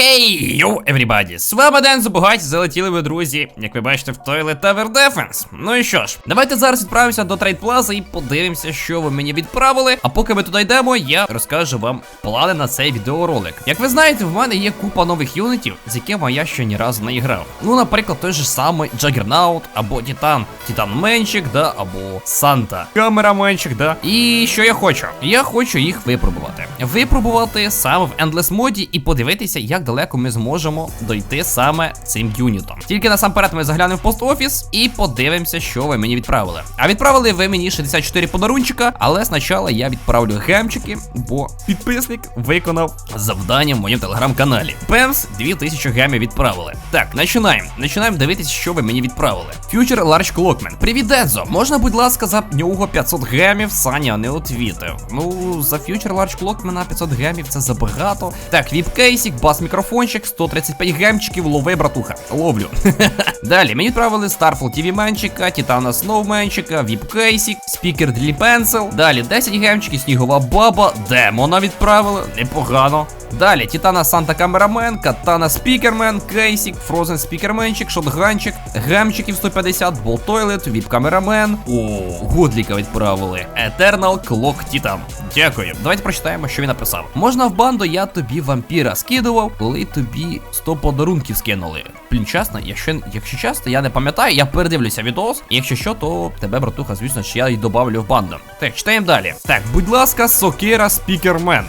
Хей, йоу, everybody! З вами Ден Забугать, залетіли ви, друзі, як ви бачите, в Toilet Tower Defense. Ну і що ж, давайте зараз відправимося до Трейд Плаза і подивимося, що ви мені відправили. А поки ми туди йдемо, я розкажу вам плани на цей відеоролик. Як ви знаєте, в мене є купа нових юнітів, з якими я ще ні разу не грав. Ну, наприклад, той же самий Джагернаут, або Титан, Титан Менчик, да, або Санта. Камера Менчик, да. І що я хочу? Я хочу їх випробувати. Випробувати саме в Endless моді і подивитися, як далеко ми зможемо дойти саме цим юнітом. Тільки насамперед ми заглянемо в пост офіс і подивимося, що ви мені відправили. А відправили ви мені 64 подарунчика, але спочатку я відправлю гемчики, бо підписник виконав завдання в моєму телеграм-каналі. Пемс 2000 гемів відправили. Так, починаємо. Починаємо дивитися, що ви мені відправили. Future Large Clockman. Привіт, Дедзо. Можна, будь ласка, за нього 500 гемів. Саня не отвітив. Ну, за Future Large Clockman 500 гемів це забагато. Так, віп-кейсик, бас-мікрофончик, 135 гемчиків, лови, братуха. Ловлю. Далі мені відправили Starfall TV менчика, Титана Сноуменчика, віп-кейсик, спікер Дрілі Пенсил. Далі 10 гемчиків, снігова баба, демона відправили. Непогано. Далі Титана Санта Камерамен, Катана Спікермен, Кейсік, Фрозен Спікерменчик, Шотганчик, Гемчиків 150, Болтойлет, Віп Камерамен. О, Годліка відправили. Eternal Clock Titan. Дякую. Давайте прочитаємо, що він написав. Можна в банду, я тобі вампіра скидував, коли тобі 100 подарунків скинули. Блін, чесно, якщо, якщо чесно, я не пам'ятаю, я передивлюся відос. Якщо що, то тебе, братуха, звісно, ж, я й добавлю в банду. Так, читаємо далі. Так, будь ласка, Сокира Спікермен.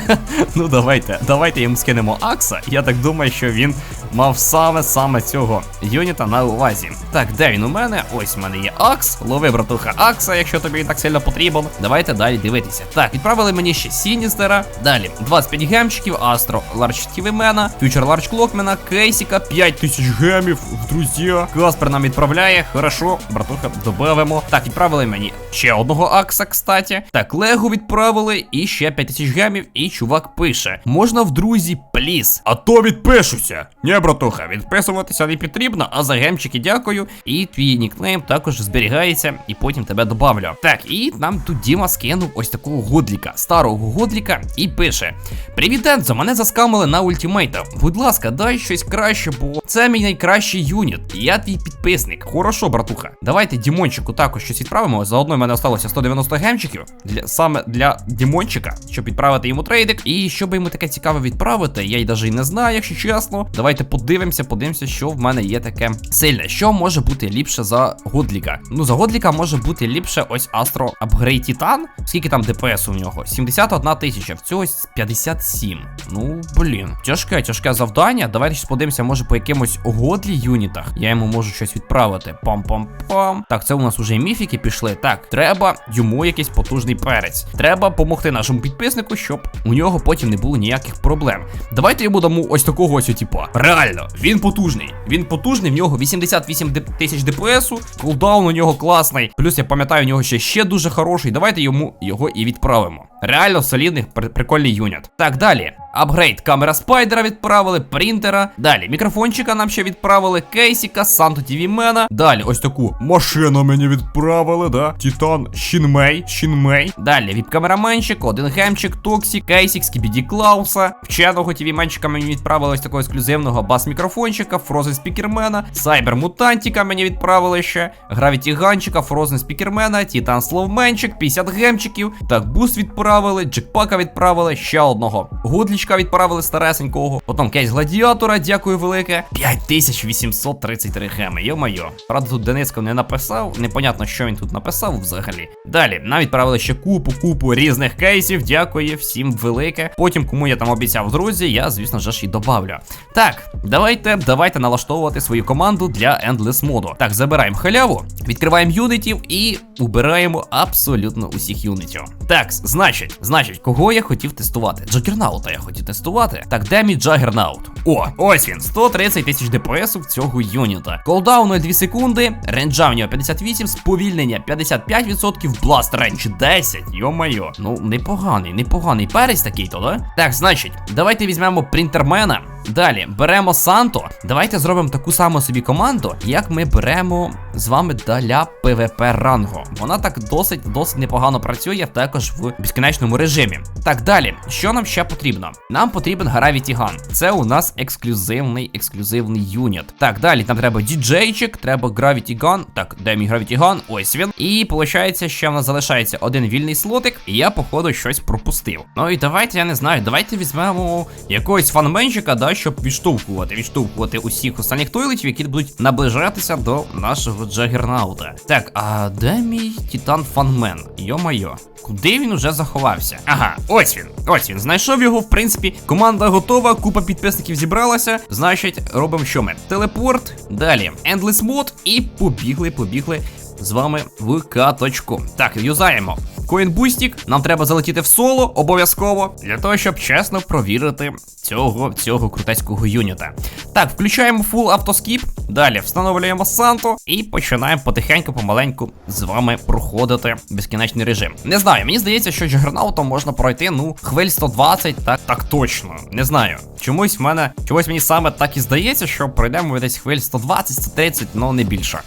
ну давайте, давайте йому скинемо Акса. Я так думаю, що він мав саме саме цього юніта на увазі. Так, де він у мене? Ось у мене є Акс. Лови, братуха, Акса, якщо тобі так сильно потрібен. Давайте далі дивитися. Так, відправили мені ще Сіністера. Далі 25 гемчиків, Астро, Ларч Тівімена, Фьючер Ларч Клокмена, Кейсіка, 5000 гемів, друзі. Каспер нам відправляє. Хорошо, братуха, добавимо. Так, відправили мені ще одного Акса, кстати. Так, Лего відправили і ще 5000 гемів. І чувак пише: можна в друзі, пліс. А то відпишуся. Братуха, відписуватися не потрібно, а за гемчики дякую. І твій нікнейм також зберігається, і потім тебе добавлю. Так, і нам тут Діма скинув ось такого годліка, старого годліка, і пише: Привіт, Ензо, мене заскамили на ультимейта. Будь ласка, дай щось краще, бо це мій найкращий юніт. Я твій підписник. Хорошо, братуха. Давайте Дімончику також щось відправимо. Заодно в мене осталося 190 гемчиків для саме для Дімончика, щоб відправити йому трейдик. І щоб йому таке цікаве відправити, я й навіть не знаю, якщо чесно. Давайте подивимося, подивимося, що в мене є таке сильне. Що може бути ліпше за Годліка? Ну, за Годліка може бути ліпше ось Астро Апгрейд Титан. Скільки там ДПС у нього? 71 тисяча, в цього 57. Ну, блін. Тяжке, тяжке завдання. Давайте щось подивимося, може по якимось годлі юнітах. Я йому можу щось відправити. Пам-пам-пам. Так, це у нас уже міфіки пішли. Так, треба йому якийсь потужний перець. Треба допомогти нашому підписнику, щоб у нього потім не було ніяких проблем. Давайте йому дамо ось такого ось, типа. Реально, він потужний. Він потужний, в нього 88 тисяч ДПСу. Кулдаун у нього класний. Плюс я пам'ятаю, у нього ще ще дуже хороший. Давайте йому його і відправимо. Реально солідний, при прикольний юніт. Так, далі. Апгрейд камера спайдера відправили, принтера. Далі мікрофончика нам ще відправили, кейсіка, Санту TV Мена. Далі ось таку машину мені відправили, да. Титан Шінмей, Шінмей. Далі віп-камераменчик, один гемчик, Токсік, кейсік, Скібіді Клауса. Вченого TV менчика мені відправили ось такого ексклюзивного бас-мікрофончика, Фрозен Спікермена, Сайбер Мутантіка мені відправили ще. Гравіті Ганчика, Фрозен Спікермена, Титан Словменчик, 50 гемчиків. Так, буст відправили, джекпака відправили, ще одного. Гудлічка відправили старесенького. Потім кейс гладіатора, дякую велике. 5833 геми, йо-майо. Правда, тут Дениско не написав. Непонятно, що він тут написав взагалі. Далі, нам відправили ще купу, купу різних кейсів. Дякую всім велике. Потім, кому я там обіцяв, друзі, я, звісно ж, і добавлю. Так, давайте, давайте налаштовувати свою команду для Endless моду. Так, забираємо халяву, відкриваємо юнітів і убираємо абсолютно усіх юнітів. Так, значить, значить, кого я хотів тестувати? Джокернаута я хотів тестувати. Так, де мій Джагернаут? О, ось він, 130 тисяч ДПС в цього юніта. Колдаун 0,2 секунди, ренджа в нього 58, сповільнення 55%, бласт рендж 10. Йо-майо. Ну, непоганий, непоганий перець такий то, да? Так, значить, давайте візьмемо принтермена. Далі беремо Санто. Давайте зробимо таку саму собі команду, як ми беремо з вами для ПВП рангу. Вона так досить досить непогано працює також в безкінечному режимі. Так, далі, що нам ще потрібно? Нам потрібен Gravity Gun. Це у нас ексклюзивний ексклюзивний юніт. Так, далі нам треба діджейчик, треба Gravity Gun. Так, де мій Gravity Gun? Ось він. І виходить, ще в нас залишається один вільний слотик, і я, походу, щось пропустив. Ну і давайте, я не знаю, давайте візьмемо якогось фанменчика, да, щоб відштовхувати, відштовхувати усіх останніх тойлетів, які будуть наближатися до нашого Джагернаута. Так, а де мій Титан Фанмен? Йо-майо. Куди він уже заховався? Ага, ось він. Ось він. Знайшов його, в принципі. Команда готова, купа підписників зібралася. Значить, робимо що ми? Телепорт. Далі. Endless Mode і побігли, побігли з вами в каточку. Так, юзаємо. Коінбустік, нам треба залетіти в соло обов'язково для того, щоб чесно провірити цього цього крутецького юніта. Так, включаємо фул автоскіп. Далі встановлюємо Санту і починаємо потихеньку, помаленьку з вами проходити безкінечний режим. Не знаю, мені здається, що Джагернаутом можна пройти, ну, хвиль 120, так так точно. Не знаю. Чомусь в мене, чомусь мені саме так і здається, що пройдемо десь хвиль 120-130, ну не більше.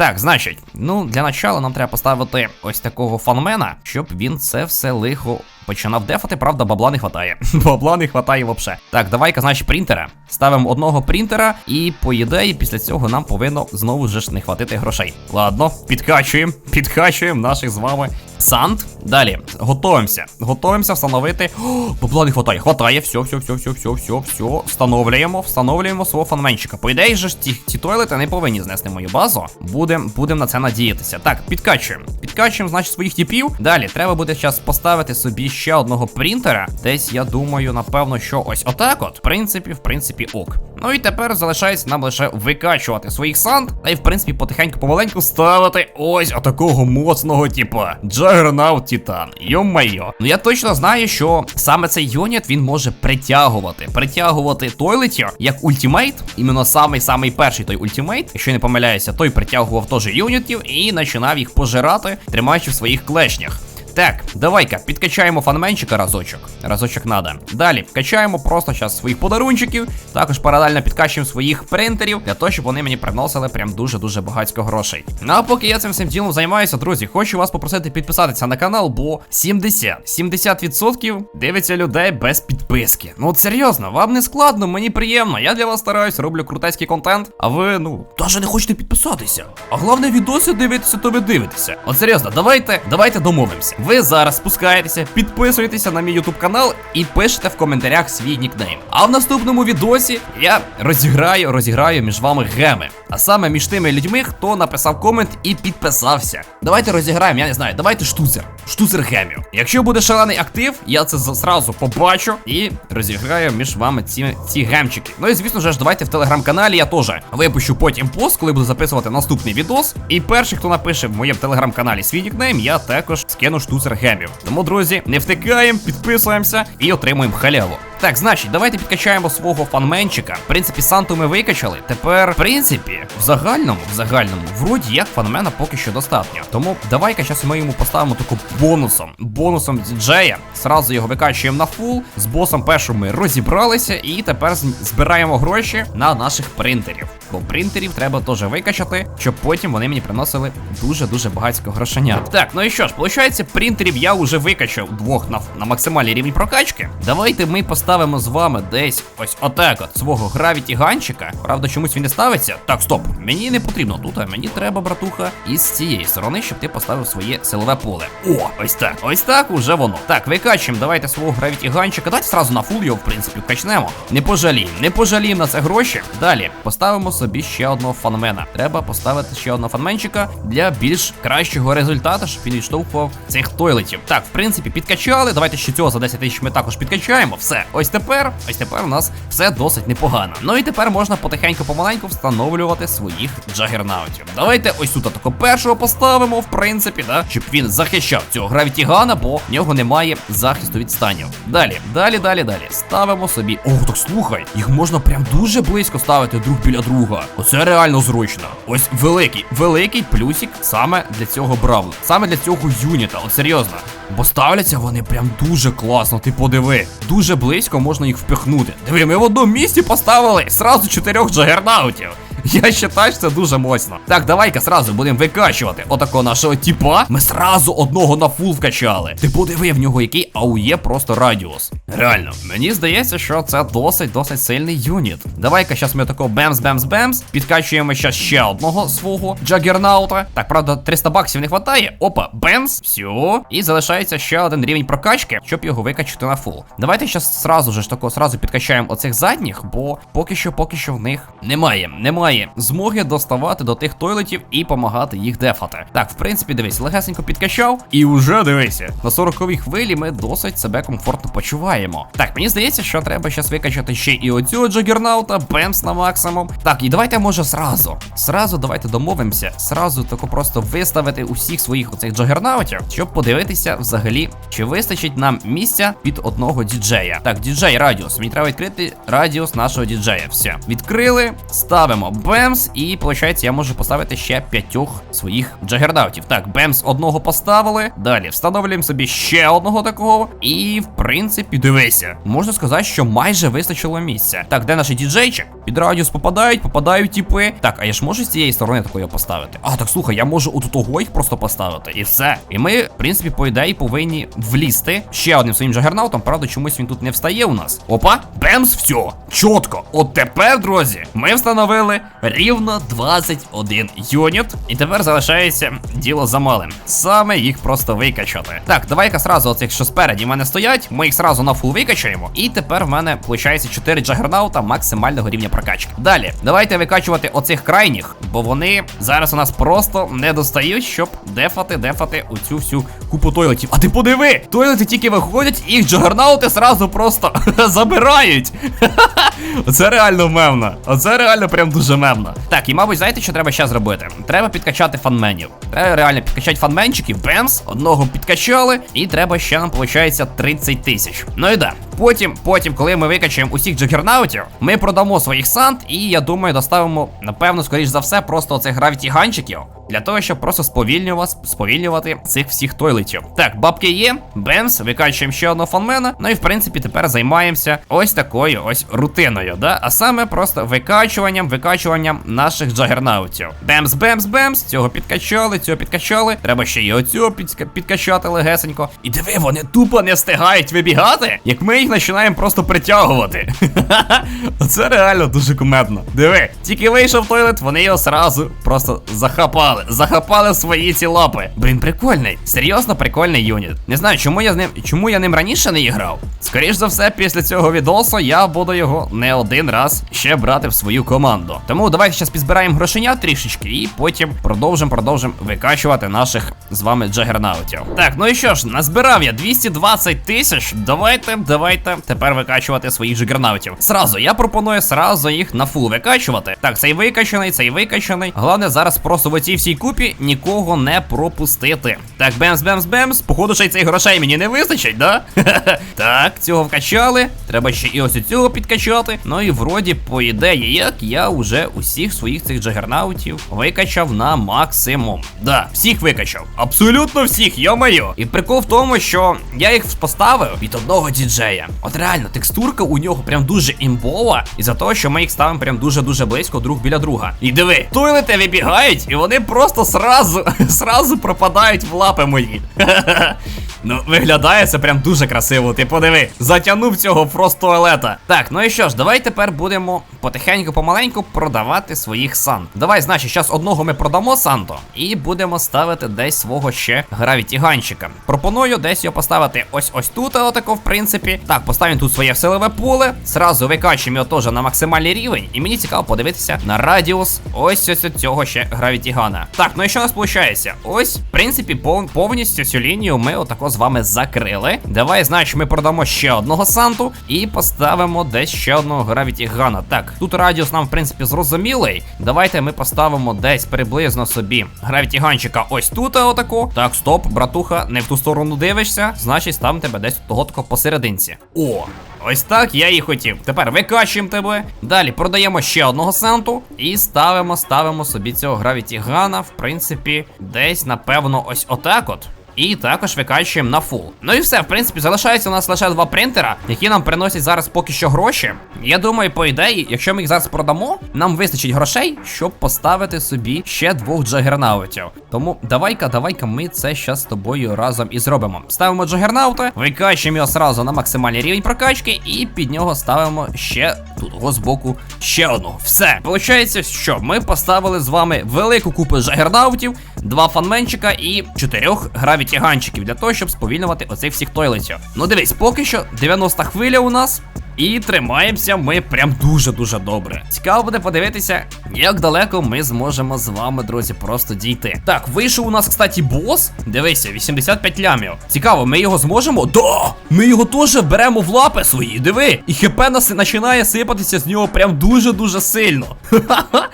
Так, значить, ну для начала нам треба поставити ось такого фанмена, щоб він це все лихо починав дефати. Правда, бабла не хватає. бабла не хватає вообще. Так, давай-ка, значить, принтера. Ставимо одного принтера, і по ідеї, після цього нам повинно знову ж не хватити грошей. Ладно, підкачуємо, підкачуємо наших з вами Санд. Далі, готуємося. Готуємося встановити. О, бабла не хватає. Хватає, все, все, все, все, все, все, все. Встановлюємо, встановлюємо свого фанменчика. По ідеї ж ці, ці тойлети не повинні знести мою базу. Будемо будем на це надіятися. Так, підкачуємо. Підкачуємо, значить, своїх типів. Далі, треба буде зараз поставити собі ще одного принтера. Десь, я думаю, напевно, що ось отак от. В принципі, в принципі, ок. Ну і тепер залишається нам лише викачувати своїх санд, та й в принципі потихеньку помаленьку ставити ось отакого моцного типа. Джагернаут Титан. Йо-майо. Ну я точно знаю, що саме цей юніт він може притягувати. Притягувати тойлетів як ультимейт. Іменно самий самий перший той ультимейт, якщо не помиляюся, той притягував теж юнітів і починав їх пожирати, тримаючи в своїх клешнях. Так, давай-ка, підкачаємо фанменчика разочок. Разочок надо. Далі качаємо просто зараз своїх подарунчиків. Також паралельно підкачуємо своїх принтерів для того, щоб вони мені приносили прям дуже-дуже багатько грошей. Ну а поки я цим всім ділом займаюся, друзі, хочу вас попросити підписатися на канал, бо 70 70% дивиться людей без підписки. Ну от серйозно, вам не складно, мені приємно. Я для вас стараюсь, роблю крутецький контент, а ви, ну, навіть не хочете підписатися. А головне, відоси дивитися, то ви дивитеся. От серйозно, давайте, давайте домовимося. Ви зараз спускаєтеся, підписуєтеся на мій ютуб канал і пишете в коментарях свій нікнейм. А в наступному відосі я розіграю, розіграю між вами геми. А саме між тими людьми, хто написав комент і підписався. Давайте розіграємо, я не знаю, давайте штуцер. Штуцер гемів. Якщо буде шалений актив, я це зразу побачу і розіграю між вами ці ці гемчики. Ну і звісно ж, давайте в телеграм-каналі я теж випущу потім пост, коли буду записувати наступний відос. І перший, хто напише в моєму телеграм-каналі свій нікнейм, я також скину штуцер гемів. Тому, друзі, не втикаємо, підписуємося і отримуємо халяву. Так, значить, давайте підкачаємо свого фанменчика. В принципі, Санту ми викачали. Тепер, в принципі, в загальному, в загальному, вроді як фанмена поки що достатньо. Тому давай-ка зараз ми йому поставимо таку бонусом. Бонусом діджея. Сразу його викачуємо на фул. З босом першим ми розібралися, і тепер збираємо гроші на наших принтерів. Бо принтерів треба теж викачати, щоб потім вони мені приносили дуже-дуже багатько грошенят. Так, ну і що ж, виходить, принтерів я вже викачав двох на, на максимальний рівень прокачки. Давайте ми поставимо з вами десь ось отак от свого гравіті ганчика. Правда, чомусь він не ставиться. Так, стоп, мені не потрібно тут, а мені треба, братуха, із цієї сторони, щоб ти поставив своє силове поле. О, ось так. Ось так уже воно. Так, викачуємо, давайте свого гравіті ганчика. Давайте сразу на фул його, в принципі, вкачнемо. Не пожаліємо, не пожаліємо на це гроші. Далі поставимо собі ще одного фанмена. Треба поставити ще одного фанменчика для більш кращого результату, щоб він відштовхував цих тойлетів. Так, в принципі, підкачали. Давайте ще цього за 10 тисяч ми також підкачаємо. Все. Ось тепер, ось тепер у нас все досить непогано. Ну і тепер можна потихеньку помаленьку встановлювати своїх джагернаутів. Давайте ось тут такого першого поставимо, в принципі, да, щоб він захищав цього гравітігана, бо в нього немає захисту від станів. Далі, далі, далі, далі. Ставимо собі. О, так слухай, їх можна прям дуже близько ставити друг біля друга. Друга. Оце реально зручно. Ось великий, великий плюсик саме для цього бравлу. Саме для цього юніта. От серйозно. Бо ставляться вони прям дуже класно. Ти подиви. Дуже близько можна їх впихнути. Диви, ми в одному місці поставили сразу чотирьох джагернаутів. Я вважаю, що це дуже мощно. Так, давай-ка сразу будемо викачувати отакого нашого тіпа. Ми сразу одного на фул вкачали. Ти подиви в нього який аує просто радіус. Реально, мені здається, що це досить досить сильний юніт. Давай-ка зараз ми такого бемс-бемс-бемс. Підкачуємо ще ще одного свого джагернаута. Так, правда, 300 баксів не вистачає. Опа, бемс, все. І залишається ще один рівень прокачки, щоб його викачати на фул. Давайте зараз сразу ж такого сразу підкачаємо оцих задніх, бо поки що, поки що в них немає. Немає змоги доставати до тих тойлетів і допомагати їх дефати. Так, в принципі, дивись, легесенько підкачав, і вже дивися. На 40-й хвилі ми досить себе комфортно почуваємо. Так, мені здається, що треба зараз викачати ще і оцього джагернаута, бемс на максимум. Так, і давайте, може, сразу. Сразу давайте домовимося. Сразу тако просто виставити усіх своїх оцих джагернаутів, щоб подивитися взагалі, чи вистачить нам місця під одного діджея. Так, діджей радіус. Мені треба відкрити радіус нашого діджея. Все, відкрили, ставимо Бемс, і виходить, я можу поставити ще п'ятьох своїх джагернаутів. Так, Бемс одного поставили. Далі встановлюємо собі ще одного такого. І, в принципі, дивися. Можна сказати, що майже вистачило місця. Так, де наш діджейчик? Під радіус попадають, попадають типи. Так, а я ж можу з цієї сторони такої поставити? А, так слухай, я можу у того їх просто поставити. І все. І ми, в принципі, по ідеї повинні влізти ще одним своїм джагернаутом. Правда, чомусь він тут не встає у нас. Опа, Бемс, все. Чітко. От тепер, друзі, ми встановили рівно 21 юніт. І тепер залишається діло за малим. Саме їх просто викачати. Так, давай-ка сразу оцих, що спереді мене стоять. Ми їх сразу на фул викачаємо. І тепер в мене виходить 4 джагернаута максимального рівня прокачки. Далі, давайте викачувати оцих крайніх, бо вони зараз у нас просто не достають, щоб дефати, дефати оцю всю купу тойлетів. А ти подиви! Тойлети тільки виходять, і їх джагернаути сразу просто забирають. Оце реально мемно. Оце реально прям дуже мемно. Так, і мабуть, знаєте, що треба ще зробити? Треба підкачати фанменів. Треба реально підкачати фанменчиків. Бемс, одного підкачали, і треба ще нам, виходить, 30 тисяч. Ну і да. Потім, потім, коли ми викачаємо усіх джагернаутів, ми продамо своїх санд, і я думаю, доставимо, напевно, скоріш за все, просто оцих гравіті ганчиків. Для того, щоб просто сповільнювати, сповільнювати цих всіх тойлетів. Так, бабки є, бемс, викачуємо ще одного фанмена. Ну і в принципі тепер займаємося ось такою ось рутиною, да? А саме просто викачуванням, викачуванням наших джагернаутів. Бемс, бемс, бемс. Цього підкачали, цього підкачали. Треба ще й оцього підка- підкачати легесенько. І диви, вони тупо не встигають вибігати, як ми їх починаємо просто притягувати. Оце реально дуже кумедно. Диви, тільки вийшов тойлет, вони його сразу просто захапали. Захапали свої ці лапи. Блін, прикольний. Серйозно прикольний юніт. Не знаю, чому я з ним. Чому я ним раніше не грав. Скоріш за все, після цього відосу я буду його не один раз ще брати в свою команду. Тому давайте зараз підзбираємо грошеня трішечки і потім продовжимо продовжимо викачувати наших з вами джагернаутів. Так, ну і що ж, назбирав я 220 тисяч. Давайте, давайте тепер викачувати своїх джагернаутів. Сразу я пропоную сразу їх на фул викачувати. Так, цей викачаний, цей викачаний. Головне зараз просто в оцій всій купі нікого не пропустити. Так, бемс, бемс, бемс. Походу, ще й цих грошей мені не вистачить, да? так, цього вкачали. Треба ще і ось цього підкачати. Ну і вроді, по ідеї, як я вже усіх своїх цих джагернаутів викачав на максимум. Да, всіх викачав. Абсолютно всіх, йо-моє. І прикол в тому, що я їх поставив від одного діджея. От реально, текстурка у нього прям дуже імбова. Із-за того, що ми їх ставимо прям дуже-дуже близько друг біля друга. І диви, тойлети вибігають, і вони просто сразу, сразу пропадають в лапи мої. Ну, виглядає це прям дуже красиво. Ти подиви, затягнув цього просто туалета. Так, ну і що ж, давай тепер будемо потихеньку, помаленьку продавати своїх сан. Давай, значить, зараз одного ми продамо Санто і будемо ставити десь свого ще гравітіганчика. Пропоную десь його поставити ось ось тут, отако, в принципі. Так, поставимо тут своє силове поле. Зразу викачуємо його теж на максимальний рівень. І мені цікаво подивитися на радіус ось ось цього ще гравітігана. Так, ну і що у нас виходить? Ось, в принципі, повністю цю лінію ми отако з вами закрили. Давай, значить, ми продамо ще одного Санту і поставимо десь ще одного Гравіті Гана. Так, тут радіус нам, в принципі, зрозумілий. Давайте ми поставимо десь приблизно собі Гравіті Ганчика ось тут, отаку. Так, стоп, братуха, не в ту сторону дивишся. Значить, ставимо тебе десь того посерединці. О, ось так я і хотів. Тепер викачуємо тебе. Далі продаємо ще одного Санту і ставимо, ставимо собі цього Гравіті Гана, в принципі, десь, напевно, ось отак от. І також викачуємо на фул. Ну і все, в принципі, залишається у нас лише два принтера, які нам приносять зараз поки що гроші. Я думаю, по ідеї, якщо ми їх зараз продамо, нам вистачить грошей, щоб поставити собі ще двох джагернаутів. Тому давай-ка, давай-ка ми це щас з тобою разом і зробимо. Ставимо джагернаута, викачуємо його сразу на максимальний рівень прокачки, і під нього ставимо ще тут ого збоку ще одного. Все. Получається, що ми поставили з вами велику купу джагернаутів, два фанменчика і чотирьох гравітіганчиків для того, щоб сповільнювати оцих всіх тойлетів. Ну дивись, поки що 90 хвиля у нас. І тримаємося ми прям дуже-дуже добре. Цікаво буде подивитися, як далеко ми зможемо з вами, друзі, просто дійти. Так, вийшов у нас, кстати, бос. Дивися, 85 лямів. Цікаво, ми його зможемо? Да! Ми його теж беремо в лапи свої. Диви! І хп нас починає сипатися з нього прям дуже-дуже сильно. Ха-ха-ха.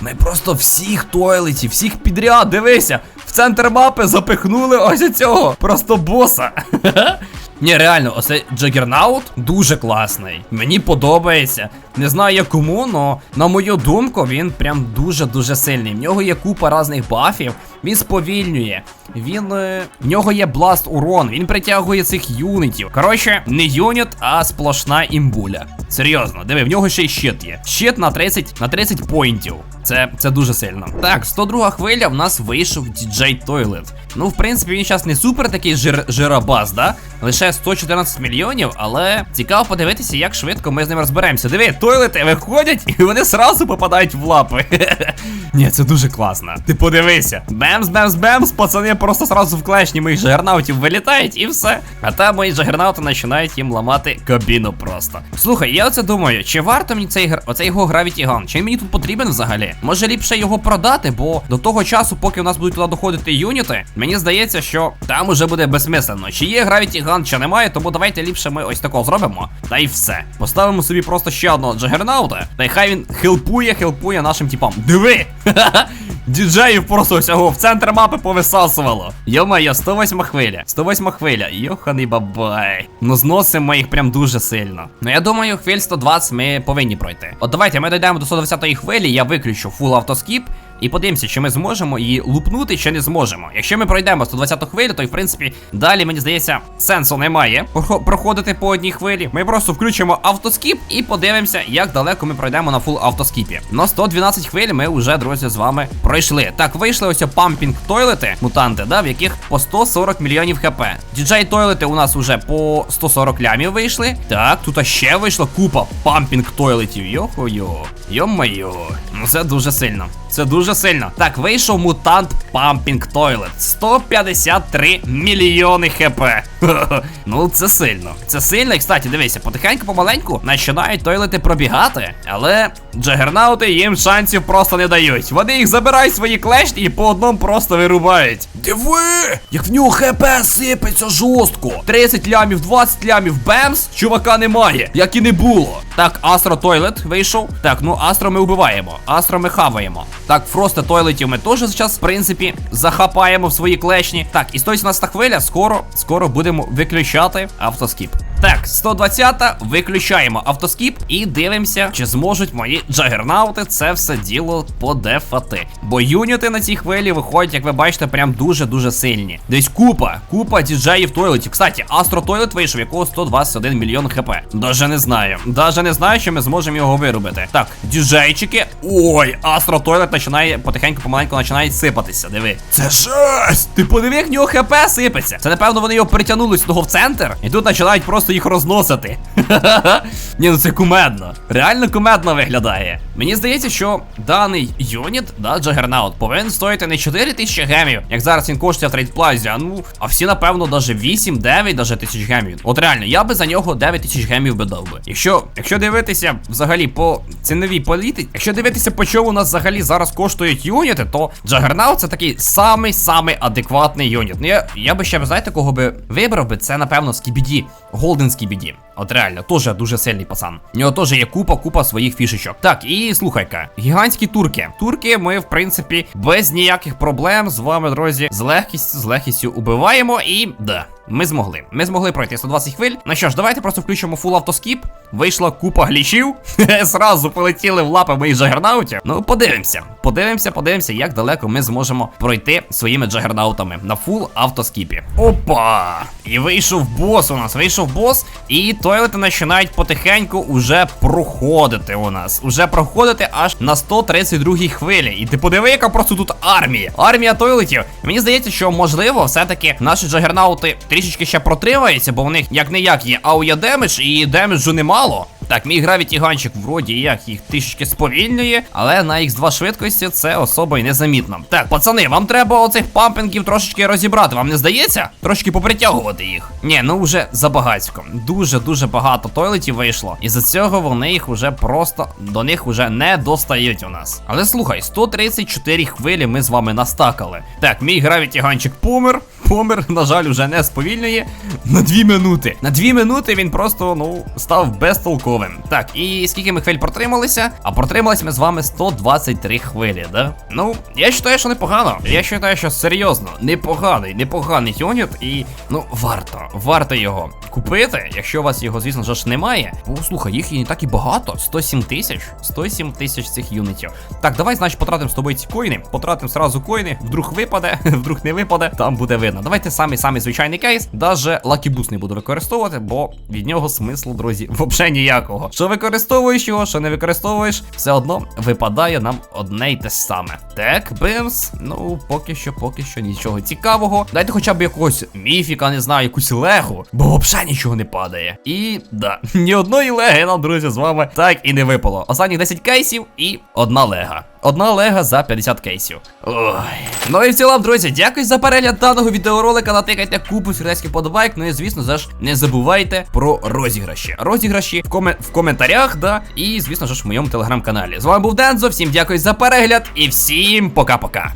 Ми просто всіх тойлетів, всіх підряд, дивися. В центр мапи запихнули ось цього. Просто боса. Ні, реально, оцей Джагернаут дуже класний. Мені подобається. Не знаю як кому, але на мою думку, він прям дуже-дуже сильний. В нього є купа різних бафів, він сповільнює. Він. Е, в нього є бласт урон, він притягує цих юнітів. Коротше, не юніт, а сплошна імбуля. Серйозно, диви, в нього ще й щит є. Щит на 30 на 30 поінтів. Це це дуже сильно. Так, 102 хвиля в нас вийшов DJ Toilet. Ну, в принципі, він зараз не супер такий жир, жиробас, да? Лише 114 мільйонів, але цікаво подивитися, як швидко ми з ним розберемося. Диви, тойлети виходять і вони сразу попадають в лапи. Ні, це дуже класно. Ти подивися. Бемс, бемс, бемс, пацани просто сразу в клешні моїх жагернаутів вилітають і все. А там мої жагернаути починають їм ламати кабіну просто. Слухай, я оце думаю, чи варто мені цей оцей його Gravity Gun? Чи він мені тут потрібен взагалі? Може ліпше його продати, бо до того часу, поки у нас будуть туди доходити юніти, мені здається, що там уже буде безсмислено. Чи є Gravity Gun, чи немає, тому давайте ліпше ми ось такого зробимо. Та й все. Поставимо собі просто ще одного джагернаута. Та й хай він хелпує, хелпує нашим типам. Диви! Діджеїв просто всього в центр мапи повисасувало. Йо-моє, 108 хвиля. 108 хвиля. Йоханий бабай. Ну зносимо їх прям дуже сильно. Ну я думаю, хвиль 120 ми повинні пройти. От давайте ми дійдемо до 120 хвилі, я виключу фул автоскіп. І подивимося, чи ми зможемо її лупнути, чи не зможемо. Якщо ми пройдемо 120 хвилю, то в принципі далі, мені здається, сенсу немає проходити по одній хвилі. Ми просто включимо автоскіп і подивимося, як далеко ми пройдемо на фул автоскіпі. На 112 хвиль ми вже, друзі, з вами пройшли. Так, вийшли ось пампінг тойлети, мутанти, да, в яких по 140 мільйонів хп. Діджей тойлети у нас вже по 140 лямів вийшли. Так, тут ще вийшла купа пампінг тойлетів. Йо-хо-йо. Йо-майо. Ну це дуже сильно. Це дуже сильно. Так, вийшов мутант Pumping Toilet. 153 мільйони хп. ну, це сильно. Це сильно, і кстати, дивися, потихеньку, помаленьку починають тойлети пробігати, але джагернаути їм шансів просто не дають. Вони їх забирають свої клешні і по одному просто вирубають. Диви! Як в нього хп сипеться жорстко. 30 лямів, 20 лямів, бемс, чувака немає, як і не було. Так, Астро Тойлет вийшов. Так, ну Астро ми вбиваємо. Астро ми хаваємо. Так, Фроста Тойлетів ми теж зараз, в принципі, захапаємо в свої клешні. Так, і 118 хвиля, скоро, скоро будемо виключати автоскіп. Так, 120-та, виключаємо автоскіп і дивимося, чи зможуть мої джагернаути це все діло подефати. Бо юніти на цій хвилі виходять, як ви бачите, прям дуже-дуже сильні. Десь купа, купа діджеїв тойлетів. Кстати, Астро Тойлет вийшов, якого 121 мільйон хп. Даже не знаю. Даже не знаю, чи ми зможемо його виробити. Так, діджейчики. Ой, Астро Тойлет починає потихеньку, помаленьку починає сипатися. Диви. Це жесть! Ти подиви, як нього хп сипеться. Це напевно вони його притягнули сюди в центр. І тут починають просто їх розносити. Ні, ну це кумедно. Реально кумедно виглядає. Мені здається, що даний юніт, да, Джагернаут, повинен стоїти не 4 тисячі гемів, як зараз він коштує в трейдплазі, а ну, а всі, напевно, даже 8, 9 даже тисяч гемів. От реально, я би за нього 9 тисяч гемів би дав би. Якщо, якщо дивитися взагалі по ціновій політиці, якщо дивитися, по чому у нас взагалі зараз коштують юніти, то Джагернаут це такий самий-самий адекватний юніт. Ну я, я би ще знаєте, кого би вибрав би, це напевно Скібіді, Голден Скібіді. От реально, теж дуже сильний пацан. У нього теж є купа, купа своїх фішечок. Так, і слухай-ка, гігантські турки. Турки ми, в принципі, без ніяких проблем з вами, друзі, з легкістю, з легкістю убиваємо і да. Ми змогли. Ми змогли пройти 120 хвиль. Ну що ж, давайте просто включимо фул автоскіп. Вийшла купа глічів. Зразу полетіли в лапи моїх джагернаутів. Ну, подивимося. Подивимося, подивимося, як далеко ми зможемо пройти своїми джагернаутами на фул автоскіпі. Опа! І вийшов бос у нас. Вийшов бос, і тойлети починають потихеньку уже проходити у нас. Уже проходити аж на 132 хвилі. І ти подиви, яка просто тут армія. Армія тойлетів. Мені здається, що можливо, все-таки наші джагернаути трішечки ще протримаються, бо в них як не як є ауя демедж, і демеджу немало. Так, мій гравіті ганчик вроді як їх трішечки сповільнює, але на X2 швидкості це особо й незамітно. Так, пацани, вам треба оцих пампінгів трошечки розібрати, вам не здається? Трошки попритягувати їх. Ні, ну вже забагацько. Дуже-дуже багато тойлетів вийшло. І за цього вони їх уже просто до них уже не достають у нас. Але слухай, 134 хвилі ми з вами настакали. Так, мій гравіті ганчик помер. Помер, на жаль, уже не сповільнює. На 2 минути. На 2 минути він просто, ну, став безтолковим. Так, і скільки ми хвиль протрималися? А протрималися ми з вами 123 хвилі, да? Ну, я вважаю, що непогано. Я вважаю, що серйозно, непоганий, непоганий юніт. І, ну, варто, варто його купити, якщо у вас його, звісно ж, немає. Бо слухай, їх і не так і багато. 107 тисяч. 107 тисяч цих юнітів. Так, давай, значить, потратимо з тобою ці коїни. Потратимо сразу коїни. Вдруг випаде, вдруг не випаде, там буде видно. Давайте самий самий звичайний кейс. Даже лакібус не буду використовувати, бо від нього смислу, друзі, взагалі ніякого. Що використовуєш його, що не використовуєш, все одно випадає нам одне й те саме. Так, бимс. Ну, поки що, поки що нічого цікавого. Дайте хоча б якогось міфіка, не знаю, якусь легу, бо взагалі нічого не падає. І да, ні одної леги нам, друзі, з вами так і не випало. Останні 10 кейсів і одна лега. Одна лега за 50 кейсів. Ой. Ну і в цілому, друзі, дякую за перегляд даного відеоролика. Натикайте купу сердецьких подобайк. Ну і звісно ж, не забувайте про розіграші. Розіграші в, коме в коментарях, да, і звісно ж в моєму телеграм-каналі. З вами був Дензо. Всім дякую за перегляд і всім пока-пока.